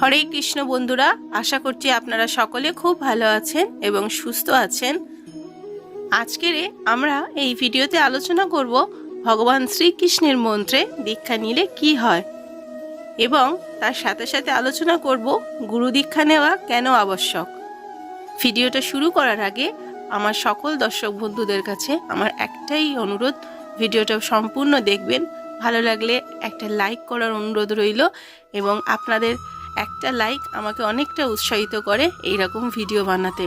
হরে কৃষ্ণ বন্ধুরা, আশা করছি আপনারা সকলে খুব ভালো আছেন এবং সুস্থ আছেন। আজকের আমরা এই ভিডিওতে আলোচনা করব ভগবান শ্রীকৃষ্ণের মন্ত্রে দীক্ষা নিলে কি হয় এবং তার সাথে সাথে আলোচনা করব গুরু দীক্ষা নেওয়া কেন আবশ্যক। ভিডিওটা শুরু করার আগে আমার সকল দর্শক বন্ধুদের কাছে আমার একটাই অনুরোধ, ভিডিওটা সম্পূর্ণ দেখবেন, ভালো লাগলে একটা লাইক করার অনুরোধ রইল এবং আপনাদের একটা লাইক আমাকে অনেকটা উৎসাহিত করে এই রকম ভিডিও বানাতে।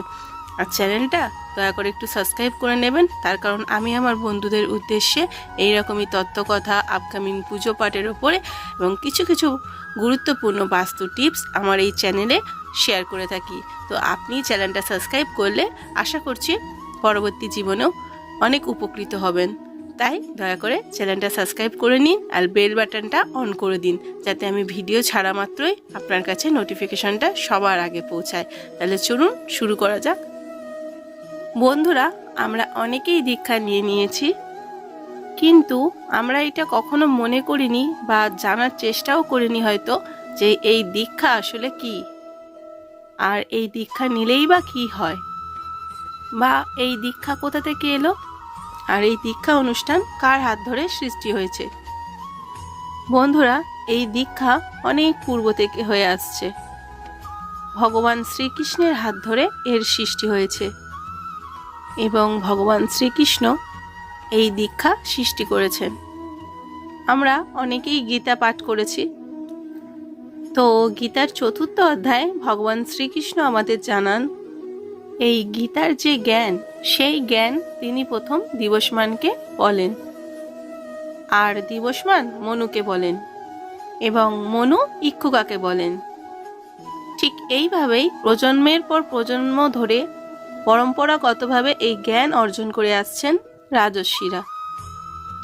আর চ্যানেলটা দয়া করে একটু সাবস্ক্রাইব করে নেবেন। তার কারণ আমি আমার বন্ধুদের উদ্দেশ্যে এই রকমই তত্ত্বকথা আপকামিং পুজো পাঠের ওপরে এবং কিছু কিছু গুরুত্বপূর্ণ বাস্তু টিপস আমার এই চ্যানেলে শেয়ার করে থাকি। তো আপনি চ্যানেলটা সাবস্ক্রাইব করলে আশা করছি পরবর্তী জীবনেও অনেক উপকৃত হবেন। তাই দয়া করে চ্যানেলটা সাবস্ক্রাইব করে নিন আর বেল বাটনটা অন করে দিন, যাতে আমি ভিডিও ছাড়া মাত্রই আপনার কাছে নোটিফিকেশনটা সবার আগে পৌঁছায়। তাহলে চলুন শুরু করা যাক। বন্ধুরা, আমরা অনেকেই দীক্ষা নিয়ে নিয়েছি, কিন্তু আমরা এটা কখনো মনে করিনি বা জানার চেষ্টাও করিনি হয়তো যে এই দীক্ষা আসলে কি। আর এই দীক্ষা নিলেই বা কি হয়? বা এই দীক্ষা কোথা থেকে এলো? আর এই দীক্ষা অনুষ্ঠান কার হাত ধরে সৃষ্টি হয়েছে? বন্ধুরা, এই দীক্ষা অনেক পূর্ব থেকে হয়ে আসছে। ভগবান শ্রীকৃষ্ণের হাত ধরে এর সৃষ্টি হয়েছে এবং ভগবান শ্রীকৃষ্ণ এই দীক্ষা সৃষ্টি করেছেন আমরা অনেকেই গীতা পাঠ করেছি। তো গীতার চতুর্থ অধ্যায়ে ভগবান শ্রীকৃষ্ণ আমাদের জানান এই গীতার যে জ্ঞান, সেই জ্ঞান তিনি প্রথম দিবসমানকে বলেন। আর দিবসমান মনুকে বলেন এবং মনু ইক্ষুকাকে বলেন। ঠিক এইভাবেই প্রজন্মের পর প্রজন্ম ধরে পরম্পরাগতভাবে এই জ্ঞান অর্জন করে আসছেন রাজস্বীরা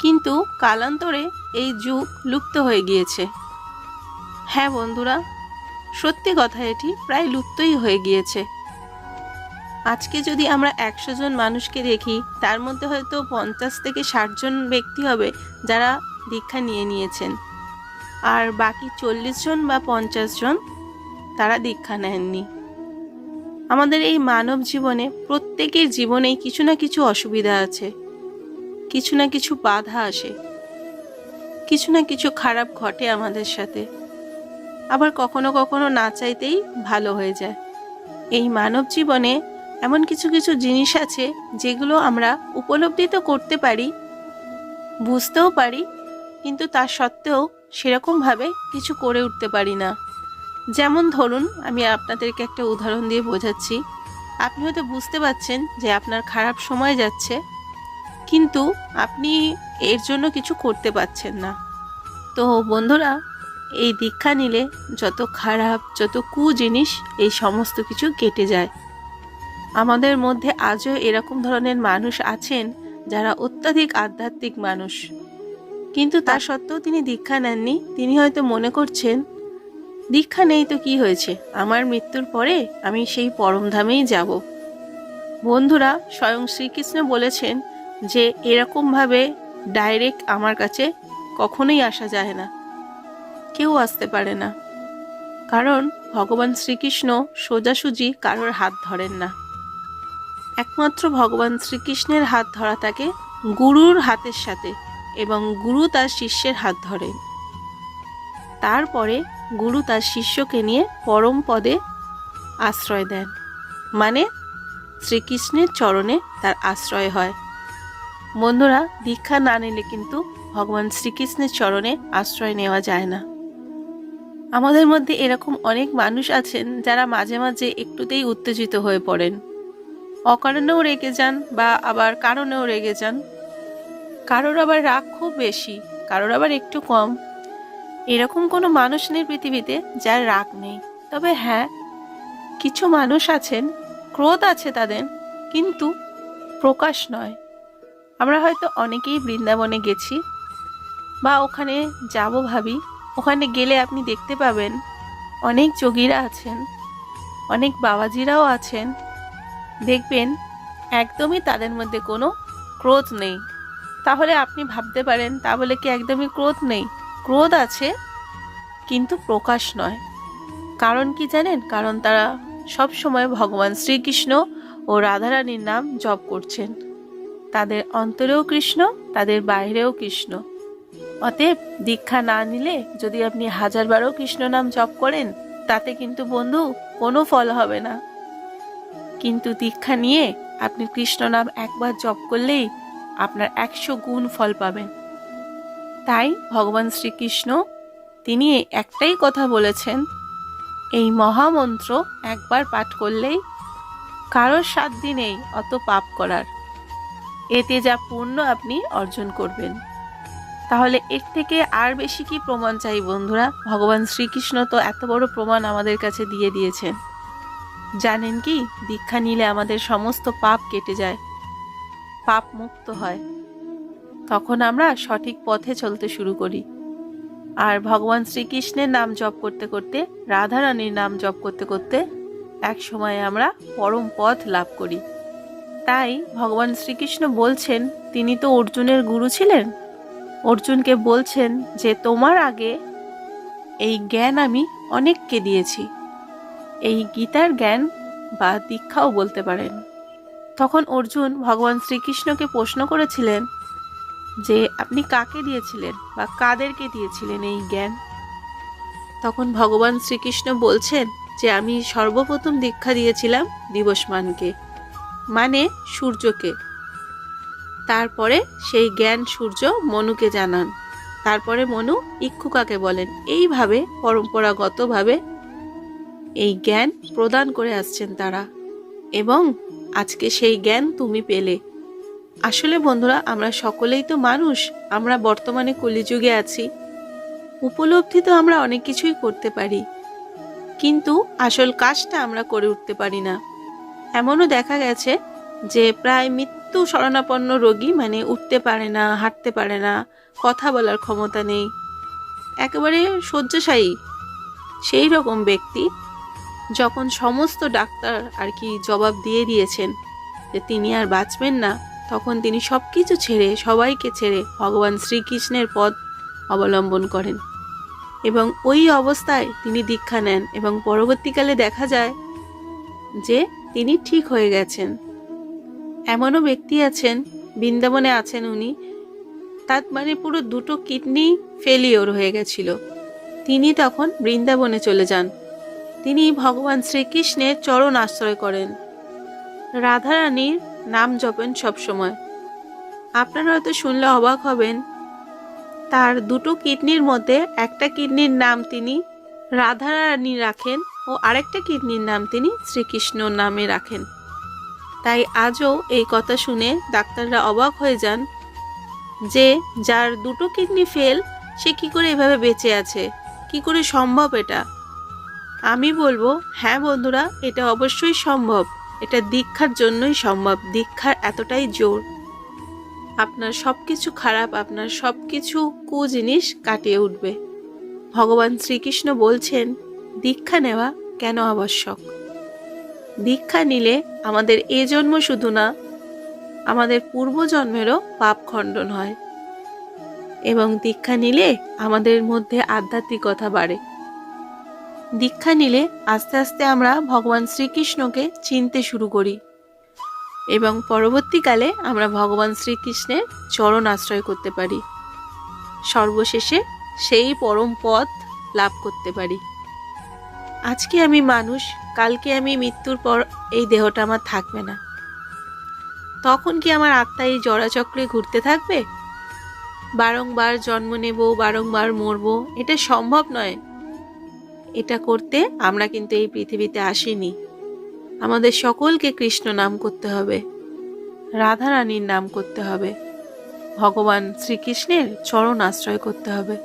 কিন্তু কালান্তরে এই যুগ লুপ্ত হয়ে গিয়েছে। হ্যাঁ বন্ধুরা, সত্যি কথা এটি প্রায় লুপ্তই হয়ে গিয়েছে। আজকে যদি আমরা একশো জন মানুষকে দেখি, তার মধ্যে হয়তো পঞ্চাশ থেকে ষাট জন ব্যক্তি হবে যারা দীক্ষা নিয়ে নিয়েছেন। আর বাকি চল্লিশ জন বা পঞ্চাশ জন তারা দীক্ষা নেননি। আমাদের এই মানব জীবনে প্রত্যেকের জীবনেই কিছু না কিছু অসুবিধা আছে। কিছু না কিছু বাধা আসে। কিছু না কিছু খারাপ ঘটে আমাদের সাথে। আবার কখনো কখনো না চাইতেই ভালো হয়ে যায়। এই মানব জীবনে এমন কিছু কিছু জিনিস আছে যেগুলো আমরা উপলব্ধি তো করতে পারি, বুঝতেও পারি, কিন্তু তার সত্ত্বেও সেরকমভাবে কিছু করে উঠতে পারি না। যেমন ধরুন, আমি আপনাদেরকে একটা উদাহরণ দিয়ে বোঝাচ্ছি। আপনি হয়তো বুঝতে পারছেন যে আপনার খারাপ সময় যাচ্ছে, কিন্তু আপনি এর জন্য কিছু করতে পারছেন না। তো বন্ধুরা, এই দীক্ষা নিলে যত খারাপ, যত কু জিনিস এই সমস্ত কিছু কেটে যায়। আমাদের মধ্যে আজও এরকম ধরনের মানুষ আছেন যারা অত্যাধিক আধ্যাত্মিক মানুষ। কিন্তু তা সত্ত্বেও তিনি দীক্ষা নেননি। তিনি হয়তো মনে করছেন, দীক্ষা নেই তো কি হয়েছে? আমার মৃত্যুর পরে আমি সেই পরমধামেই যাব। বন্ধুরা, স্বয়ং শ্রীকৃষ্ণ বলেছেন যে, এরকমভাবে ডাইরেক্ট আমার কাছে কখনোই আসা যায় না। কেউ আসতে পারে না। কারণ ভগবান শ্রীকৃষ্ণ সোজাসুজি কারোর হাত ধরেন না। একমাত্র ভগবান শ্রীকৃষ্ণের হাত ধরা থাকে গুরুর হাতের সাথে এবং গুরু তার শিষ্যের হাত ধরে। তারপরে গুরু তার শিষ্যকে নিয়ে পরম পদে আশ্রয় দেন। মানে শ্রীকৃষ্ণের চরণে তার আশ্রয় হয়। বন্ধুরা, দীক্ষা না নিলে কিন্তু ভগবান শ্রীকৃষ্ণের চরণে আশ্রয় নেওয়া যায় না। আমাদের মধ্যে এরকম অনেক মানুষ আছেন যারা মাঝে মাঝে একটুতেই উত্তেজিত হয়ে পড়েন। অকারণেও রেগে যান বা আবার কারণেও রেগে যান। কারোর আবার রাগ খুব বেশি, কারোর আবার একটু কম। এরকম কোনো মানুষ নেই পৃথিবীতে যার রাগ নেই। তবে হ্যাঁ কিছু মানুষ আছেন, ক্রোধ আছে তাদের, কিন্তু প্রকাশ নয়। আমরা হয়তো অনেকেই বৃন্দাবনে গেছি বা ওখানে যাব ভাবি। ওখানে গেলে আপনি দেখতে পাবেন অনেক যোগীরা আছেন, অনেক বাবাজিরাও আছেন। দেখবেন একদমই তাদের মধ্যে কোনো ক্রোধ নেই। তাহলে আপনি ভাবতে পারেন তা বলে কি একদমই ক্রোধ নেই? ক্রোধ আছে, কিন্তু প্রকাশ নয়। কারণ কি জানেন? কারণ তারা সব সময় ভগবান শ্রীকৃষ্ণ ও রাধারানীর নাম জপ করছেন। তাদের অন্তরেও কৃষ্ণ, তাদের বাইরেও কৃষ্ণ। অতএব দীক্ষা না নিলে যদি আপনি হাজারবারও কৃষ্ণ নাম জপ করেন, তাতে কিন্তু বন্ধু কোনো ফল হবে না। কিন্তু দীক্ষা নিয়ে আপনি কৃষ্ণ নাম একবার জপ করলেই আপনার একশো গুণ ফল পাবেন। তাই ভগবান শ্রীকৃষ্ণ, তিনি একটাই কথা বলেছেন, এই মহামন্ত্র একবার পাঠ করলেই কারোর সাত দিনেই অত পাপ করার। এতে যা পূর্ণ আপনি অর্জন করবেন। তাহলে এর থেকে আর বেশি কি প্রমাণ চাই বন্ধুরা? ভগবান শ্রীকৃষ্ণ তো এত বড় প্রমাণ আমাদের কাছে দিয়ে দিয়েছেন। জানেন কি? দীক্ষা নিলে আমাদের সমস্ত পাপ কেটে যায়। পাপ মুক্ত হয়। তখন আমরা সঠিক পথে চলতে শুরু করি। আর ভগবান শ্রীকৃষ্ণের নাম জপ করতে করতে, রাধারানীর নাম জপ করতে করতে, এক সময় আমরা পরম পথ লাভ করি। তাই ভগবান শ্রীকৃষ্ণ বলছেন, তিনি তো অর্জুনের গুরু ছিলেন। অর্জুনকে বলছেন যে, তোমার আগে এই জ্ঞান আমি অনেককে দিয়েছি। এই গীতার জ্ঞান বা দীক্ষাও বলতে পারেন। তখন অর্জুন ভগবান শ্রীকৃষ্ণকে প্রশ্ন করেছিলেন যে, আপনি কাকে দিয়েছিলেন বা কাদেরকে দিয়েছিলেন এই জ্ঞান? তখন ভগবান শ্রীকৃষ্ণ বলছেন যে, আমি সর্বপ্রথম দীক্ষা দিয়েছিলাম দিবসমানকে মানে সূর্যকে। তারপরে সেই জ্ঞান সূর্য মনুকে জানান। তারপরে মনু ইক্ষুকাকে বলেন। এইভাবে পরম্পরাগতভাবে এই জ্ঞান প্রদান করে আসছেন তারা। এবং আজকে সেই জ্ঞান তুমি পেলে। আসলে বন্ধুরা, আমরা সকলেই তো মানুষ, আমরা বর্তমানে কলিযুগে আছি। উপলব্ধি তো আমরা অনেক কিছুই করতে পারি। কিন্তু আসল কাজটা আমরা করে উঠতে পারি না। এমনও দেখা গেছে যে প্রায় মৃত্যু শরণাপন্ন রোগী মানে উঠতে পারে না, হাঁটতে পারে না, কথা বলার ক্ষমতা নেই। একেবারে শয্যাশায়ী। সেই রকম ব্যক্তি যখন সমস্ত ডাক্তার আর কি জবাব দিয়ে দিয়েছেন যে তিনি আর বাঁচবেন না, তখন তিনি সব কিছু ছেড়ে, সবাইকে ছেড়ে ভগবান শ্রীকৃষ্ণের পথ অবলম্বন করেন। এবং ওই অবস্থায় তিনি দীক্ষা নেন এবং পরবর্তীকালে দেখা যায় যে তিনি ঠিক হয়ে গেছেন। এমনও ব্যক্তি আছেন, বৃন্দাবনে আছেন উনি, তার মানে পুরো দুটো কিডনি ফেলিওর হয়ে গেছিল। তিনি তখন বৃন্দাবনে চলে যান। তিনি ভগবান শ্রীকৃষ্ণের চরণ আশ্রয় করেন। রাধারানীর নাম জপেন সবসময়। আপনারা হয়তো শুনলে অবাক হবেন, তার দুটো কিডনির মধ্যে একটা কিডনির নাম তিনি রাধারানী রাখেন ও আরেকটা কিডনির নাম তিনি শ্রীকৃষ্ণ নামে রাখেন। তাই আজও এই কথা শুনে ডাক্তাররা অবাক হয়ে যান যে যার দুটো কিডনি ফেল, সে কি করে এভাবে বেঁচে আছে? কি করে সম্ভব এটা? আমি বলব হ্যাঁ বন্ধুরা, এটা অবশ্যই সম্ভব। এটা দীক্ষার জন্যই সম্ভব। দীক্ষার এতটাই জোর। আপনার সব কিছু খারাপ, আপনার সব কিছু কু জিনিস কাটিয়ে উঠবে। ভগবান শ্রীকৃষ্ণ বলছেন, দীক্ষা নেওয়া কেন আবশ্যক? দীক্ষা নিলে আমাদের এ জন্ম শুধু না, আমাদের পূর্বজন্মেরও পাপ খণ্ডন হয়। এবং দীক্ষা নিলে আমাদের মধ্যে আধ্যাত্মিকতা বাড়ে। দীক্ষা নিলে আস্তে আস্তে আমরা ভগবান শ্রীকৃষ্ণকে চিনতে শুরু করি। এবং পরবর্তীকালে আমরা ভগবান শ্রীকৃষ্ণের চরণ আশ্রয় করতে পারি। সর্বশেষে সেই পরম পথ লাভ করতে পারি। আজকে আমি মানুষ, কালকে আমি মৃত্যুর পর এই দেহটা আমার থাকবে না। তখন কি আমার আত্মা এই জরাচক্রে ঘুরতে থাকবে? বারংবার জন্ম নেব, বারংবার মরব, এটা সম্ভব নয়। এটা করতে আমরা কিন্তু এই পৃথিবীতে আসিনি। আমাদের সকলকে কৃষ্ণ নাম করতে হবে। রাধারানীর নাম করতে হবে। ভগবান শ্রীকৃষ্ণের চরণ আশ্রয় করতে হবে।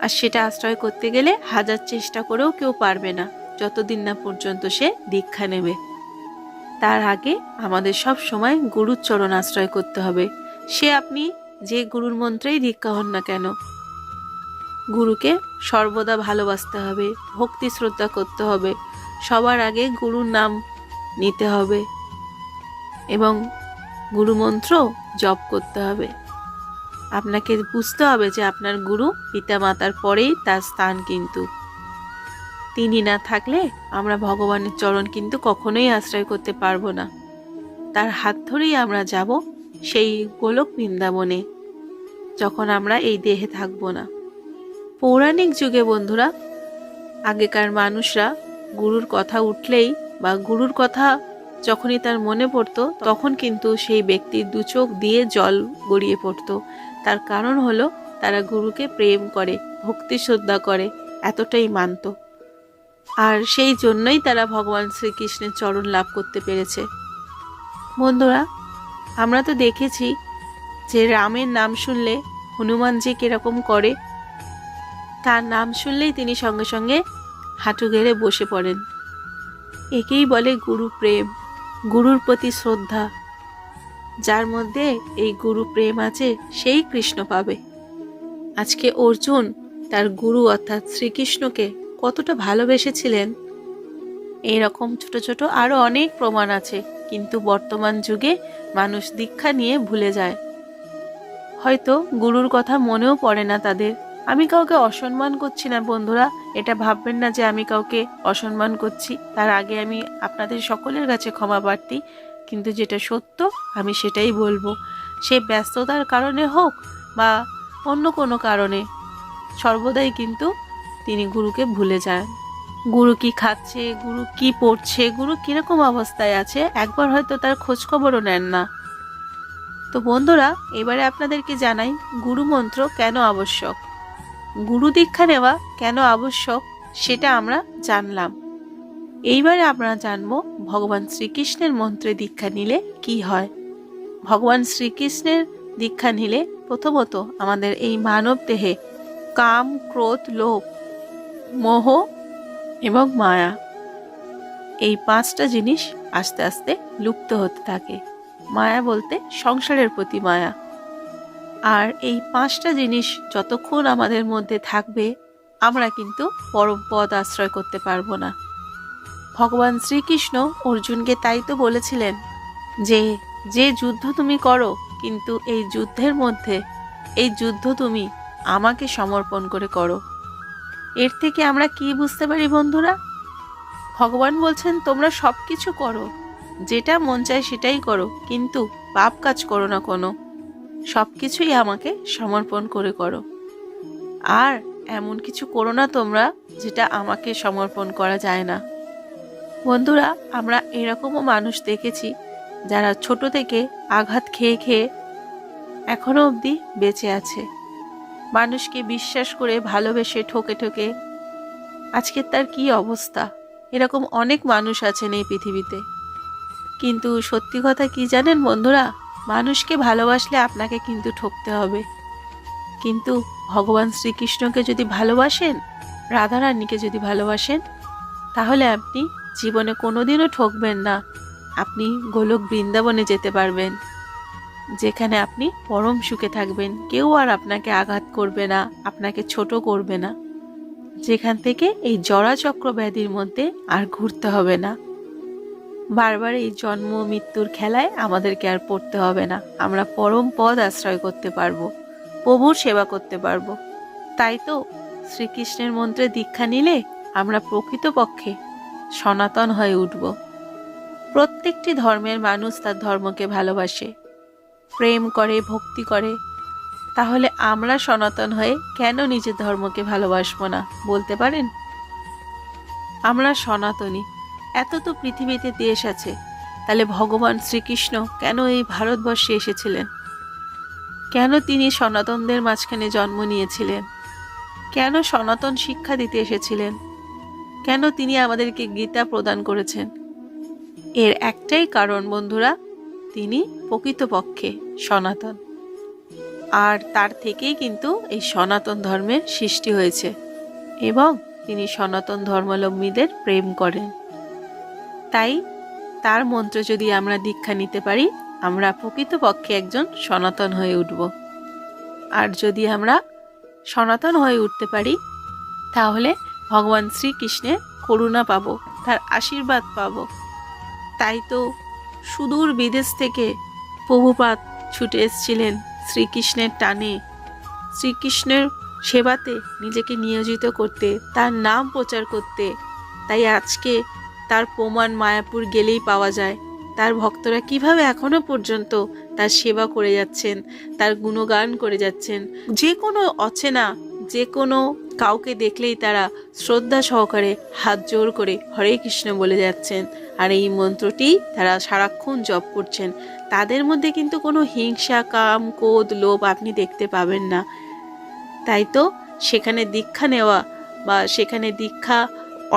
আর সেটা আশ্রয় করতে গেলে হাজার চেষ্টা করেও কেউ পারবে না, যতদিন না পর্যন্ত সে দীক্ষা নেবে। তার আগে আমাদের সব সময় গুরুর চরণ আশ্রয় করতে হবে। সে আপনি যে গুরুর মন্ত্রেই দীক্ষা হন না কেন গুরুকে সর্বদা ভালোবাসতে হবে ভক্তি শ্রদ্ধা করতে হবে, সবার আগে গুরুর নাম নিতে হবে এবং গুরুমন্ত্র জপ করতে হবে। আপনাকে বুঝতে হবে যে আপনার গুরু পিতা মাতার পরেই তার স্থান কিন্তু। তিনি না থাকলে আমরা ভগবানের চরণ কিন্তু কখনোই আশ্রয় করতে পারব না। তার হাত ধরেই আমরা যাব সেই গোলক বৃন্দাবনে, যখন আমরা এই দেহে থাকব না। পৌরাণিক যুগে, বন্ধুরা, আগেকার মানুষরা গুরুর কথা উঠলেই বা গুরুর কথা যখনই তার মনে পড়তো, তখন কিন্তু সেই ব্যক্তির দু চোখ দিয়ে জল গড়িয়ে পড়তো। তার কারণ হলো, তারা গুরুকে প্রেম করে, ভক্তি শ্রদ্ধা করে, এতটাই মানত। আর সেই জন্যই তারা ভগবান শ্রীকৃষ্ণের চরণ লাভ করতে পেরেছে। বন্ধুরা, আমরা তো দেখেছি যে রামের নাম শুনলে হনুমান যে কীরকম করে তার নাম শুনলেই তিনি সঙ্গে সঙ্গে হাঁটু গেড়ে বসে পড়েন। একেই বলে গুরু প্রেম, গুরুর প্রতি শ্রদ্ধা। যার মধ্যে এই গুরু প্রেম আছে, সেই কৃষ্ণ পাবে। আজকে অর্জুন তার গুরু অর্থাৎ শ্রীকৃষ্ণকে কতটা ভালোবেসেছিলেন? এইরকম ছোট ছোট আরও অনেক প্রমাণ আছে, কিন্তু বর্তমান যুগে মানুষ দীক্ষা নিয়ে ভুলে যায়। হয়তো গুরুর কথা মনেও পড়ে না তাদের। আমি কাউকে অসম্মান করছি না, বন্ধুরা। এটা ভাববেন না যে আমি কাউকে অসম্মান করছি। তার আগে আমি আপনাদের সকলের কাছে ক্ষমা প্রার্থী। কিন্তু যেটা সত্য, আমি সেটাই বলব। সে ব্যস্ততার কারণে হোক বা অন্য কোনো কারণে, সর্বদাই কিন্তু তিনি গুরুকে ভুলে যান। গুরু কি খাচ্ছে, গুরু কি পড়ছে, গুরু কীরকম অবস্থায় আছে, একবার হয়তো তার খোঁজখবরও নেন না। তো বন্ধুরা, এবারে আপনাদেরকে জানাই, গুরু মন্ত্র কেন আবশ্যক? গুরু দীক্ষা নেওয়া কেন আবশ্যক সেটা আমরা জানলাম। এইবারে আমরা জানব ভগবান শ্রীকৃষ্ণের মন্ত্রে দীক্ষা নিলে কি হয়। ভগবান শ্রীকৃষ্ণের দীক্ষা নিলে প্রথমত আমাদের এই মানব দেহে কাম, ক্রোধ, লোভ, মোহ এবং মায়া এই পাঁচটা জিনিস আস্তে আস্তে লুপ্ত হতে থাকে। মায়া বলতে সংসারের প্রতি মায়া। আর এই পাঁচটা জিনিস যতক্ষণ আমাদের মধ্যে থাকবে, আমরা কিন্তু পরম পদ আশ্রয় করতে পারব না। ভগবান শ্রীকৃষ্ণ অর্জুনকে তাই তো বলেছিলেন যে যে যুদ্ধ তুমি করো, কিন্তু এই যুদ্ধের মধ্যে, এই যুদ্ধ তুমি আমাকে সমর্পণ করে করো। এর থেকে আমরা কি বুঝতে পারি বন্ধুরা? ভগবান বলছেন, তোমরা সব কিছু করো, যেটা মন চায় সেটাই করো, কিন্তু পাপ কাজ করো না কোনো। সব কিছুই আমাকে সমর্পণ করে করো। আর এমন কিছু করো না তোমরা যেটা আমাকে সমর্পণ করা যায় না। বন্ধুরা, আমরা এরকমও মানুষ দেখেছি যারা ছোট থেকে আঘাত খেয়ে খেয়ে এখনও অবধি বেঁচে আছে। মানুষকে বিশ্বাস করে ভালোবেসে ঠকে ঠকে আজকের তার কি অবস্থা? এরকম অনেক মানুষ আছেন এই পৃথিবীতে। কিন্তু সত্যি কথা কি জানেন বন্ধুরা? মানুষকে ভালোবাসলে আপনাকে কিন্তু ঠকতে হবে। কিন্তু ভগবান শ্রীকৃষ্ণকে যদি ভালোবাসেন, রাধারানীকে যদি ভালোবাসেন, তাহলে আপনি জীবনে কোনোদিনও ঠকবেন না। আপনি গোলক বৃন্দাবনে যেতে পারবেন, যেখানে আপনি পরম সুখে থাকবেন। কেউ আর আপনাকে আঘাত করবে না, আপনাকে ছোট করবে না। যেখান থেকে এই জরাচক্র ব্যাধির মধ্যে আর ঘুরতে হবে না। বারবার এই জন্ম, মৃত্যুর খেলায় আমাদেরকে আর পড়তে হবে না। আমরা পরম পদ আশ্রয় করতে পারব, প্রভুর সেবা করতে পারব। তাই তো শ্রীকৃষ্ণের মন্ত্রে দীক্ষা নিলে আমরা প্রকৃতপক্ষে সনাতন হয়ে উঠব। প্রত্যেকটি ধর্মের মানুষ তার ধর্মকে ভালোবাসে, প্রেম করে, ভক্তি করে। তাহলে আমরা সনাতন হয়ে কেন নিজের ধর্মকে ভালোবাসবো না, বলতে পারেন? আমরা সনাতনী। এত তো পৃথিবীতে দেশ আছে। তাহলে ভগবান শ্রীকৃষ্ণ কেন এই ভারতবর্ষে এসেছিলেন? কেন তিনি সনাতনদের মাঝখানে জন্ম নিয়েছিলেন? কেন সনাতন শিক্ষা দিতে এসেছিলেন? কেন তিনি আমাদেরকে গীতা প্রদান করেছেন? এর একটাই কারণ, বন্ধুরা, তিনি প্রকৃতপক্ষে সনাতন। আর তার থেকেই কিন্তু এই সনাতন ধর্মের সৃষ্টি হয়েছে। এবং তিনি সনাতন ধর্মাবলম্বীদের প্রেম করেন। তাই তার মন্ত্র যদি আমরা দীক্ষা নিতে পারি, আমরা প্রকৃতপক্ষে একজন সনাতন হয়ে উঠব। আর যদি আমরা সনাতন হয়ে উঠতে পারি, তাহলে ভগবান শ্রীকৃষ্ণের করুণা পাব, তার আশীর্বাদ পাব। তাই তো সুদূর বিদেশ থেকে প্রভুপাত ছুটে এসেছিলেন শ্রীকৃষ্ণের টানে। শ্রীকৃষ্ণের সেবাতে নিজেকে নিয়োজিত করতে, তার নাম প্রচার করতে। তাই আজকে তার প্রমাণ মায়াপুর গেলেই পাওয়া যায়। তার ভক্তরা কীভাবে এখনও পর্যন্ত তার সেবা করে যাচ্ছেন, তার গুণগান করে যাচ্ছেন, যে কোনো অচেনা, যে কোনো কাউকে দেখলেই তারা শ্রদ্ধা সহকারে হাত জোর করে হরে কৃষ্ণ বলে যাচ্ছেন। আর এই মন্ত্রটি তারা সারাক্ষণ জপ করছেন। তাদের মধ্যে কিন্তু কোনো হিংসা, কাম কোদ লোভ আপনি দেখতে পাবেন না। তাই তো সেখানে দীক্ষা নেওয়া বা সেখানে দীক্ষা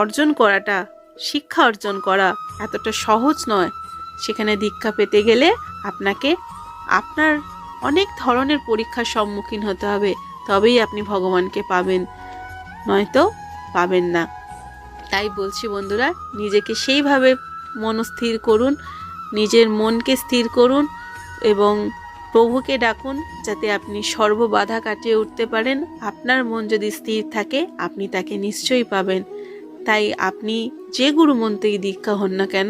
অর্জন করাটা শিক্ষা অর্জন করা এতটা সহজ নয়। সেখানে দীক্ষা পেতে গেলে আপনাকে আপনার অনেক ধরনের পরীক্ষার সম্মুখীন হতে হবে। তবেই আপনি ভগবানকে পাবেন। নয়তো পাবেন না। তাই বলছি বন্ধুরা, নিজেকে সেইভাবে মনস্থির করুন, নিজের মনকে স্থির করুন এবং প্রভুকে ডাকুন যাতে আপনি সর্ববাধা কাটিয়ে উঠতে পারেন। আপনার মন যদি স্থির থাকে, আপনি তাকে নিশ্চয়ই পাবেন। তাই আপনি যে গুরু মন্ত্রেই দীক্ষা হন না কেন,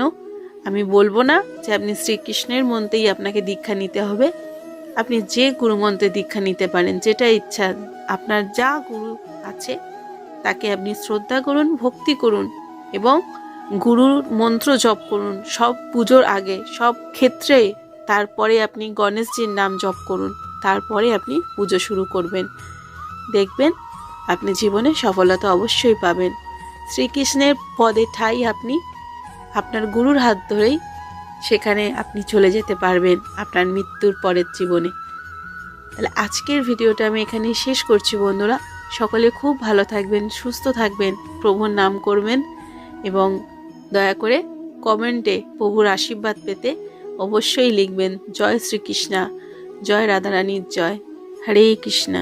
আমি বলব না যে আপনি শ্রীকৃষ্ণের মন্ত্রেই আপনাকে দীক্ষা নিতে হবে। আপনি যে গুরু মন্ত্রে দীক্ষা নিতে পারেন, যেটা ইচ্ছা, আপনার যা গুরু আছে, তাকে আপনি শ্রদ্ধা করুন, ভক্তি করুন এবং গুরুর মন্ত্র জপ করুন। সব পুজোর আগে, সব ক্ষেত্রে তারপরে আপনি গণেশজির নাম জপ করুন, তারপরে আপনি পুজো শুরু করবেন। দেখবেন, আপনি জীবনে সফলতা অবশ্যই পাবেন। শ্রীকৃষ্ণের পদে ঠাই আপনি। আপনার গুরুর হাত ধরেই সেখানে আপনি চলে যেতে পারবেন আপনার মৃত্যুর পরের জীবনে। তাহলে আজকের ভিডিওটা আমি এখানেই শেষ করছি বন্ধুরা। সকলে খুব ভালো থাকবেন, সুস্থ থাকবেন, প্রভুর নাম করবেন এবং দয়া করে কমেন্টে প্রভুর আশীর্বাদ পেতে অবশ্যই লিখবেন, জয় শ্রীকৃষ্ণা, জয় রাধারানীর জয়, হরে কৃষ্ণা।